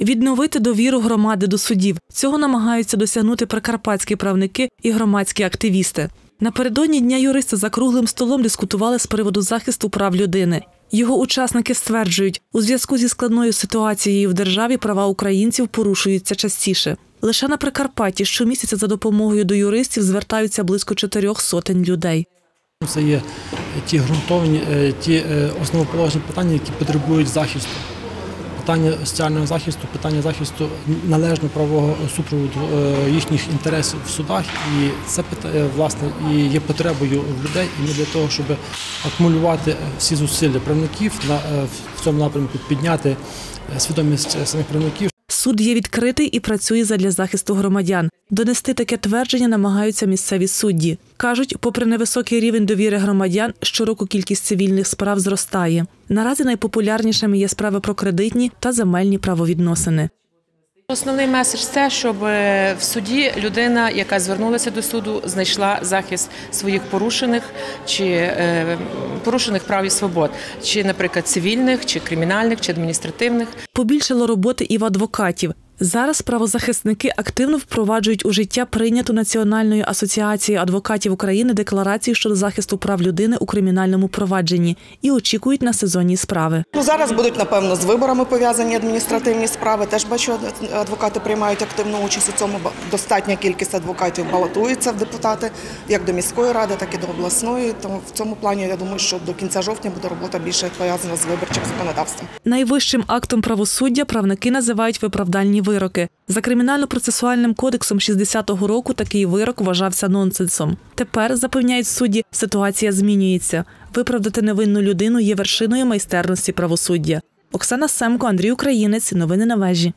Відновити довіру громади до судів. Цього намагаються досягнути прикарпатські правники і громадські активісти. Напередодні дня юриста за круглим столом дискутували з приводу захисту прав людини. Його учасники стверджують, у зв'язку зі складною ситуацією в державі права українців порушуються частіше. Лише на Прикарпатті щомісяця за допомогою до юристів звертаються близько чотирьох сотень людей. Це є ті ґрунтовні, е, ті е, основоположні питання, які потребують захисту. Питання соціального захисту, питання захисту належного правового супроводу е, їхніх інтересів в судах. І це е, власне і є потребою людей. І ми для того, щоб акумулювати всі зусилля правників на е, в цьому напрямку, підняти свідомість самих правників. Суд є відкритий і працює задля захисту громадян. Донести таке твердження намагаються місцеві судді. Кажуть, попри невисокий рівень довіри громадян, щороку кількість цивільних справ зростає. Наразі найпопулярнішими є справи про кредитні та земельні правовідносини. Основний меседж це, щоб е, в суді людина, яка звернулася до суду, знайшла захист своїх порушених чи е, порушених прав і свобод, чи, наприклад, цивільних, чи кримінальних, чи адміністративних. Побільшало роботи і в адвокатів. Зараз правозахисники активно впроваджують у життя прийняту Національною асоціацією адвокатів України декларацію щодо захисту прав людини у кримінальному провадженні і очікують на сезонні справи. Ну зараз будуть напевно з виборами пов'язані адміністративні справи. Теж бачу, адвокати приймають активну участь у цьому. Достатня кількість адвокатів балотується в депутати як до міської ради, так і до обласної. Тому в цьому плані я думаю, що до кінця жовтня буде робота більше пов'язана з виборчим законодавством. Найвищим актом правосуддя правники називають виправдальні вироки. За кримінально-процесуальним кодексом 60-го року такий вирок вважався нонсенсом. Тепер запевняють судді, ситуація змінюється. Виправдати невинну людину є вершиною майстерності правосуддя. Оксана Семко, Андрій Українець. Новини на вежі.